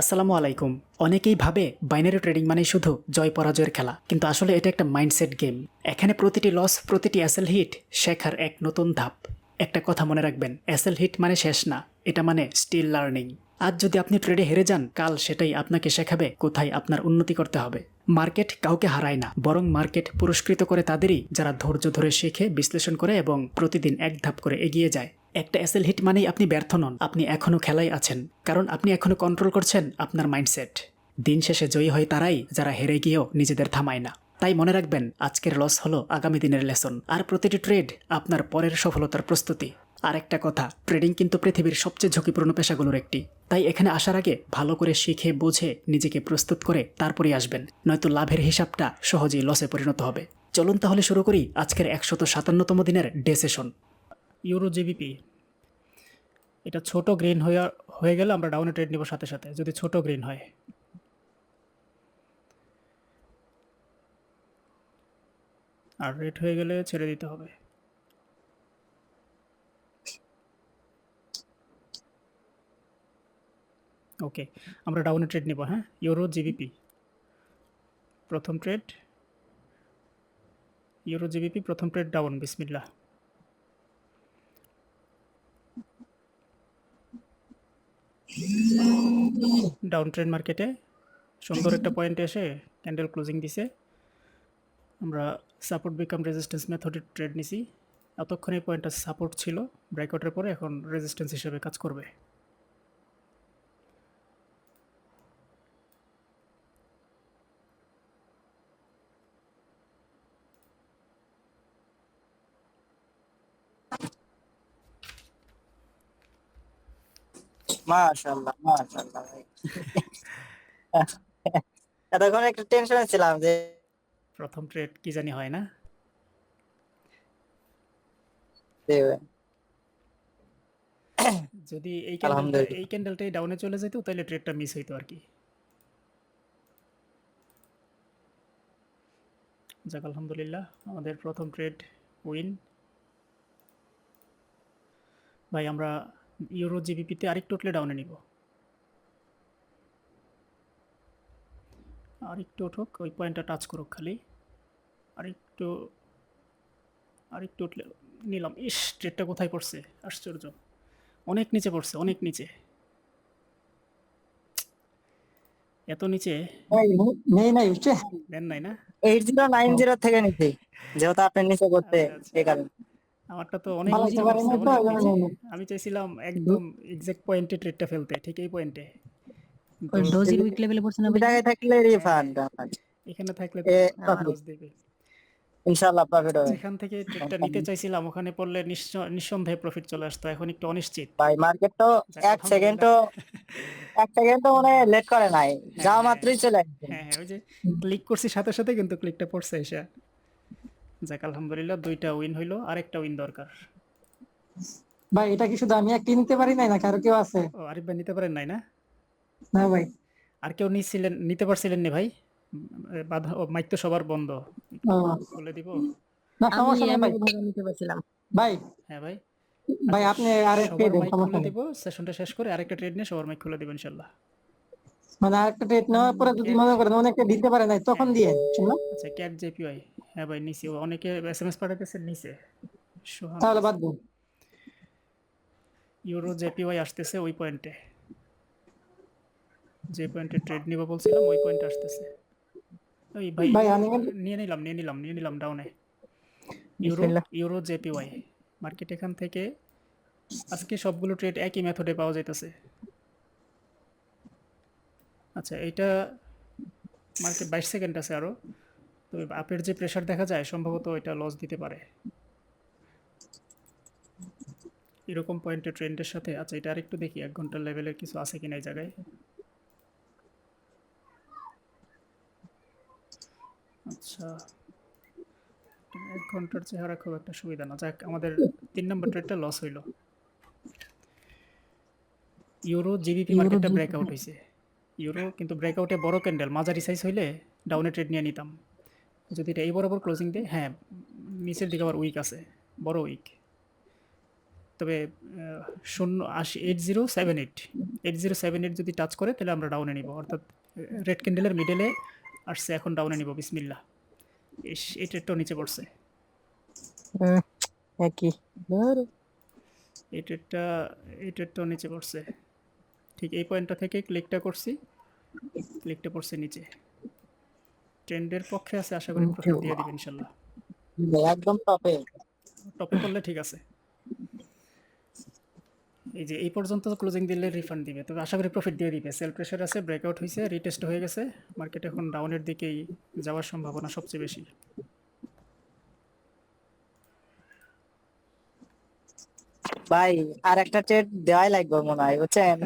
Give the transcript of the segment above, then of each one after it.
আসসালামু আলাইকুম। অনেকেই ভাবে বাইনারি ট্রেডিং মানে শুধু জয় পরাজয়ের খেলা, কিন্তু আসলে এটা একটা মাইন্ডসেট গেম। এখানে প্রতিটি লস, প্রতিটি অ্যাসেল হিট শেখার এক নতুন ধাপ। একটা কথা মনে রাখবেন, অ্যাসেল হিট মানে শেষ না, এটা মানে স্টিল লার্নিং। আজ যদি আপনি ট্রেডে হেরে যান, কাল সেটাই আপনাকে শেখাবে কোথায় আপনার উন্নতি করতে হবে। মার্কেট কাউকে হারায় না, বরং মার্কেট পুরস্কৃত করে তাদেরই, যারা ধৈর্য ধরে শেখে, বিশ্লেষণ করে এবং প্রতিদিন এক ধাপ করে এগিয়ে যায়। একটা এসএল হিট মানেই আপনি ব্যর্থ নন। আপনি এখনও খেলায় আছেন। কারণ আপনি এখনও কন্ট্রোল করছেন আপনার মাইন্ডসেট দিন শেষে জয়ী হয় তারাই যারা হেরে গিয়েও নিজেদের থামায় না। তাই মনে রাখবেন, আজকের লস হলো আগামী দিনের লেসন আর প্রতিটি ট্রেড আপনার পরের সফলতার প্রস্তুতি। আর একটা কথা ট্রেডিং কিন্তু পৃথিবীর সবচেয়ে ঝুঁকিপূর্ণ পেশাগুলোর একটি। তাই এখানে আসার আগে ভালো করে শিখে, বুঝে, নিজেকে প্রস্তুত করে তারপরেই আসবেন। নয়তো লাভের হিসাবটা সহজেই লসে পরিণত হবে। চলুন তাহলে শুরু করি আজকের একশত সাতান্নতম দিনের ডে সেশন ইউরো জিবিপি। এটা ছোট গ্রিন হয়ে হয়ে গেলে আমরা ডাউনে ট্রেড নিব সাথে সাথে, যদি ছোট গ্রিন হয়। আর রেড হয়ে গেলে ছেড়ে দিতে হবে। ওকে, আমরা ডাউনে ট্রেড নিব হ্যাঁ? Euro GBP. প্রথম ট্রেড। ইউরো জিবিপি, প্রথম ট্রেড ডাউন বিসমিল্লা ডাউন ট্রেন্ড মার্কেটে সুন্দর একটা পয়েন্ট এসে ক্যান্ডেল ক্লোজিং দিছে। আমরা সাপোর্ট বিকাম রেজিস্ট্যান্স মেথডে ট্রেড নিছি। এতক্ষণ এই পয়েন্টটা সাপোর্ট ছিল ব্রেকআউটের পরে এখন রেজিস্ট্যান্স হিসেবে কাজ করবে। মাশাআল্লাহ মাশাআল্লাহ ভাই। এতক্ষণ একটু টেনশনে ছিলাম যে প্রথম ট্রেড কি জানি হয় না। যদি এই ক্যান্ডেলটা। এই ক্যান্ডেলটাই ডাউনে চলে যেত তাহলে ট্রেডটা মিস হইতো আর কি। যাক আলহামদুলিল্লাহ আমাদের প্রথম ট্রেড উইন ভাই আমরা ইউরো জিবিপিতে আরেকটু উঠলে ডাউনে নিব। আরেকটু উঠুক ওই পয়েন্টটা টাচ করুক খালি। আরেকটু আরেকটু উঠলে নিলাম। ইস ট্রেডটা কোথায় পড়ছে? আশ্চর্য। অনেক নিচে পড়ছে অনেক নিচে। এত নিচে? নেই নাই বুঝছে দেন নাই না? এইট জিরো নাইন জিরো থেকে নিচ্ছি যেহেতু আপনি নিচে করতে আচ্ছা, আচ্ছা। এই কারণে। আমারটা তো অনেক তো। আমি চাইছিলাম একদম এক্সাক্ট পয়েন্টে ট্রেডটা ফেলতে ঠিক এই পয়েন্টে ডোজির উইক লেভেলে পড়ছে না জায়গায় থাকলে রিফান্ড এখানে থাকলে লস দেবে। ইনশাআল্লাহ প্রফিট হবে। যেখান থেকে ট্রেডটা নিতে চাইছিলাম ওখানে পড়লে নিঃসন্দেহে প্রফিট চলে আসতো এখন একটু অনিশ্চিত। ভাই মার্কেট তো এক সেকেন্ডও এক সেকেন্ড তো মানে লেট করে নাই। যাওয়া মাত্রই চলে হ্যাঁ হ্যাঁ ওই যে ক্লিক করছি সাথে সাথে কিন্তু ক্লিকটা পড়ছে এসে। যাক আলহামদুলিল্লাহ দুইটা উইন হইল আরেকটা উইন দরকার। ভাই এটা কি শুধু আমি একটি নিতে পারি নাই নাকি আরও কেউ আছে? ও আরিফ ভাই নিতে পারেন নাই না? না ভাই। আর কেউ নিছিলেন নিতে পারছিলেন না ভাই? বাধা মাইক তো সবার বন্ধ। বলে দিব। না সমস্যা নেই আমি ভাই। নিতে পারছিলাম। ভাই। হ্যাঁ ভাই। ভাই আপনি আর একটু সবার দেন সমস্যা দিব সেশনটা শেষ করে আরেকটা ট্রেড নিয়ে সবার মাইক খুলে দিব ইনশাল্লাহ। মানে আরেকটা ট্রেড নেওয়ার পরে যদি মনে করেন অনেকে দিতে পারে নাই তখন দিয়ে শুনলাম আচ্ছা ক্যাট জেপিআই হ্যাঁ ভাই ও অনেকে এসএমএস পাঠাতেছে নিছে। তাহলে বাদ দিন। ইউরো জেপিওয়াই আসতেছে ওই পয়েন্টে যে পয়েন্টে ট্রেড নিব বলছিলাম ওই পয়েন্টে আসতেছে। ওই ভাই ভাই আনিবেন নিয়ে নিলাম নিয়ে নিলাম নিয়ে নিলাম ডাউনে ইউরো ইউরো জেপিওয়াই মার্কেট এখান থেকে আজকে সবগুলো ট্রেড একই মেথডে পাওয়া যাইতেছে। আচ্ছা এইটা মার্কেট বাইশ সেকেন্ড আছে আরও তো আপের যে প্রেশার দেখা যায় সম্ভবত এটা লস দিতে পারে। এরকম পয়েন্টে ট্রেন্ডের সাথে আচ্ছা এটা আরেকটু দেখি এক ঘণ্টার লেভেলের কিছু আছে কিনা এই জায়গায়? আচ্ছা এক ঘণ্টার চেহারা খুব একটা সুবিধা না। যাক আমাদের তিন নম্বর ট্রেডটা লস হইল। ইউরো জিবিপি মার্কেটটা ব্রেকআউট হয়েছে ইউরো কিন্তু ব্রেকআউটে বড় ক্যান্ডেল মাঝারি সাইজ হইলে ডাউনে ট্রেড নিয়ে নিতাম। যদি এটা এই বরাবর ক্লোজিং দেয় হ্যাঁ নিচের দিকে আবার উইক আছে বড় উইক তবে শূন্য আশি eight zero seven eight eight zero seven eight যদি টাচ করে তাহলে আমরা ডাউনে নিব। অর্থাৎ রেড ক্যান্ডেলের মিডলে আসছে এখন ডাউনে নিব বিসমিল্লা ইস ট্রেডটাও নিচে পড়ছে। একই। ট্রেডটা এই নিচে পড়ছে। ঠিক এই পয়েন্টটা থেকে ক্লিকটা করছি ক্লিকটা পড়ছে নিচে। ট্রেন্ডের পক্ষে আছে আশা করি প্রশ্ন দিয়ে দিবেন ইনশাল্লাহ। একদম টপে টপে করলে ঠিক আছে। এই যে এই পর্যন্ত ক্লোজিং দিলে রিফান্ড দিবে। তবে আশা করি প্রফিট দিয়ে দিবে। সেল প্রেশার আছে ব্রেকআউট হয়েছে রিটেস্ট হয়ে গেছে। মার্কেট এখন ডাউনের দিকেই যাওয়ার সম্ভাবনা সবচেয়ে বেশি। ভাই আর একটা ট্রেড দেওয়াই লাগবে মনে হয় বুঝছেন?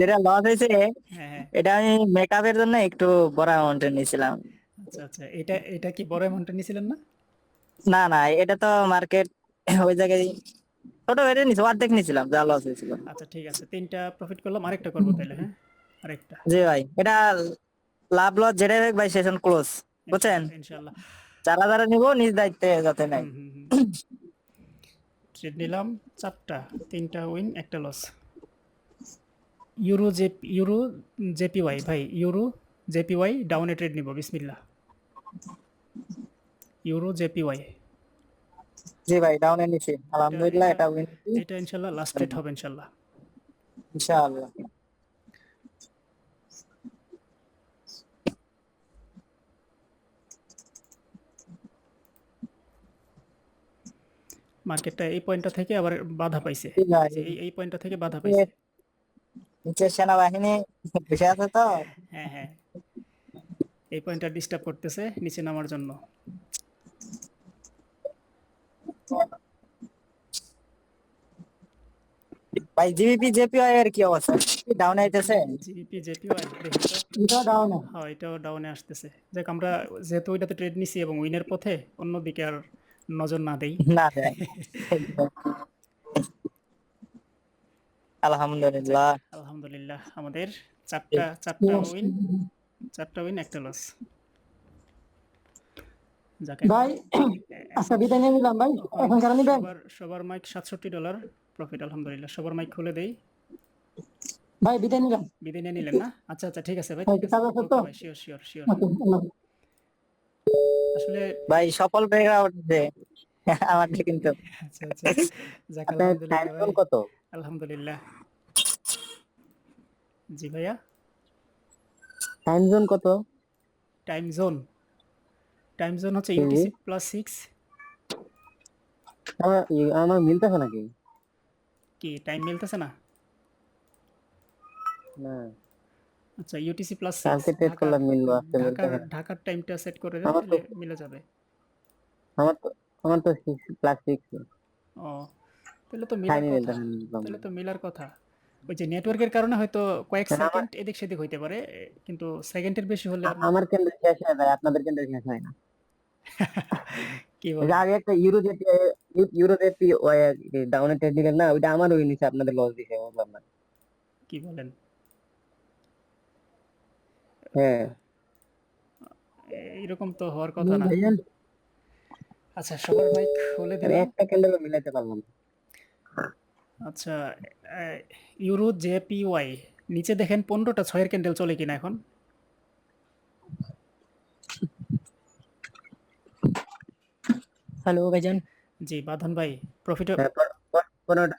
যেটা লস হয়েছে হ্যাঁ হ্যাঁ। এটা আমি মেকআপের জন্য একটু বড় অ্যামাউন্টে নিয়েছিলাম। আচ্ছা আচ্ছা এটা এটা কি বড় অ্যামাউন্টে নিয়েছিলেন না? না না এটা তো মার্কেট ওই জায়গায় ছোট বেড়ে নিছি অর্ধেক নিয়েছিলাম যা লস হয়েছিল। আচ্ছা ঠিক আছে তিনটা প্রফিট করলাম আরেকটা করব তাহলে হ্যাঁ? আরেকটা। জি ভাই এটা লাভ লস যেটাই হোক ভাই সেশন ক্লোজ বুঝছেন? যারা যারা নিবো নিজ দায়িত্বে যাতে নাই। ট্রেড নিলাম চারটা তিনটা উইন একটা loss euro J euro JPY ভাই ইউরো জেপিওয়াই ডাউনে ট্রেড নিব বিসমিল্লা ইউরো জেপিওয়াই জি ভাই ডাউনে নিছি। আলহামদুলিল্লাহ এটা উইন এটা ইনশাআল্লাহ লাস্ট ট্রেড হবে ইনশাআল্লাহ ইনশাআল্লাহ। মার্কেটটা এই পয়েন্টটা থেকে আবার বাধা পাইছে। এই পয়েন্টটা থেকে বাধা পাইছে। নিচে সেনাবাহিনী বসে আছে তো। হ্যাঁ হ্যাঁ। এই পয়েন্টটা ডিস্টার্ব করতেছে নিচে নামার জন্য। ভাই জিবিপি জেপিআই এর কি অবস্থা? ডাউন আইতেছে? জিপি জেপিওয়াই এটা ডাউন হ্যাঁ এটাও ডাউনে আসতেছে। যাক আমরা যেহেতু ওইটাতে ট্রেড নিছি এবং উইনের পথে অন্যদিকে আর নজর না দেই। না আলহামদুলিল্লাহ। আলহামদুলিল্লাহ আমাদের চারটা চারটা উইন চারটা উইন একটা লস যাকে ভাই আচ্ছা বিদায় নিয়ে নিলাম ভাই। এখন কারণ নিবেন? সবার মাইক সাতষট্টি ডলার প্রফিট আলহামদুলিল্লাহ। সবার মাইক খুলে দেই। ভাই বিদায় নিলাম। বিদায় নিয়ে নিলেন না? আচ্ছা আচ্ছা ঠিক আছে ভাই ঠিক আছে। শিওর শিওর শিওর আসলে ভাই সফল ব্রেকআউট উঠছে আমার কিন্তু। আচ্ছা আচ্ছা যাক আলহামদুলিল্লাহ কত? আলহামদুলিল্লাহ। জি ভাইয়া? টাইম জোন কত? টাইম জোন টাইম জোন হচ্ছে ইউটিসি প্লাস সিক্স আমার আমার মিলতেছে নাকি? কি টাইম মিলতেছে না? না। আচ্ছা ইউটিসি প্লাস কালকে টেস্ট করলাম মিললো আজকে ঢাকার মিলতেছে ঢাকার টাইমটা সেট করে দেন আমার তো- মিলে যাবে। আমার তো আমার তো ক্লাস সিক্স ও তাহলে তো মিলার কথা তাহলে তো মিলার কথা। ওই যে নেটওয়ার্কের কারণে হয়তো কয়েক সেকেন্ড এদিক সেদিক হইতে পারে কিন্তু সেকেন্ডের বেশি হলে আমার কেন্দ্র শেষ হয়ে যায় আপনাদের কেন্দ্র শেষ হয় না। কি বলে? আগে একটা ইউরো জেপি ইউরো জেপি ডাউনে ট্রেড দিলেন না ওইটা আমার ওই নিচে আপনাদের লস দিছে বুঝলাম না। কি বলেন? হ্যাঁ। এরকম তো হওয়ার কথা না। ভাইজান, আচ্ছা সবার মাইক খুলে দিলাম একটা ক্যান্ডেল মিলাইতে পারলাম আচ্ছা ইউরো জেপিওয়াই নিচে দেখেন পনেরোটা ছয়ের ক্যান্ডেল চলে কিনা এখন। হ্যালো ভাইজান। জি বাঁধন ভাই প্রফিট হ্যাঁ, পর- পর- পনেরোটা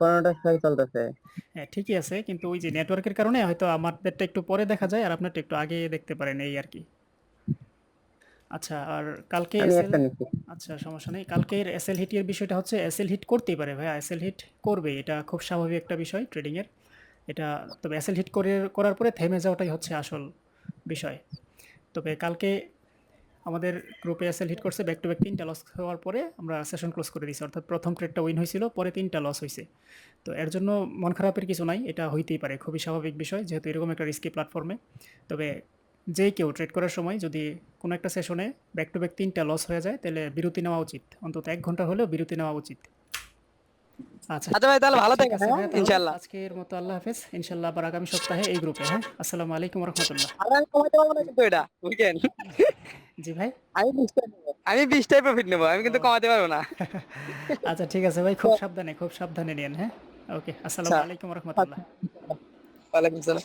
ছয় চলতেছে। হ্যাঁ ঠিকই আছে কিন্তু ওই যে নেটওয়ার্কের কারণে হয়তো আমাদেরটা একটু পরে দেখা যায় আর আপনারটা একটু আগে দেখতে পারেন এই আর কি। আচ্ছা আর কালকে আচ্ছা সমস্যা নেই। কালকের এসএল হিটের বিষয়টা হচ্ছে এসএল হিট করতেই পারে ভাই এসএল হিট করবে এটা খুব স্বাভাবিক একটা বিষয় ট্রেডিংয়ের এটা তবে এসএল হিট করে করার পরে থেমে যাওয়াটাই হচ্ছে আসল বিষয়। তবে কালকে আমাদের গ্রুপে এসএল হিট করছে ব্যাক টু ব্যাক তিনটা লস হওয়ার পরে আমরা সেশন ক্লোজ করে দিয়েছি। অর্থাৎ প্রথম ট্রেডটা উইন হয়েছিল পরে তিনটা লস হয়েছে। তো এর জন্য মন খারাপের কিছু নাই এটা হইতেই পারে খুবই স্বাভাবিক বিষয় যেহেতু এরকম একটা রিস্কি প্ল্যাটফর্মে তবে যে কেউ ট্রেড করার সময় যদি কোনো একটা সেশনে ব্যাক টু ব্যাক তিনটা লস হয়ে যায় তাহলে বিরতি নেওয়া উচিত। অন্তত এক ঘণ্টা হলেও বিরতি নেওয়া উচিত। আচ্ছা। আচ্ছা ভাই তাহলে ভালো ঠিক থাকেন হ্যাঁ? ইনশাল্লাহ আজকের মতো আল্লাহ হাফেজ। ইনশাল্লাহ আবার আগামী সপ্তাহে এই গ্রুপে হ্যাঁ? আসসালামু আলাইকুম রহমতুল্লাহ। আর আমি এটা বুঝলেন জি ভাই। আমি বিশ টাইপ নেব আমি বিশটাই প্রফিট নেব আমি কিন্তু কমাতে পারব না। আচ্ছা ঠিক আছে ভাই খুব সাবধানে খুব সাবধানে নিন হ্যাঁ? ওকে আসসালামু আলাইকুম রহমতুল্লাহ। ওয়ালাইকুম সালাম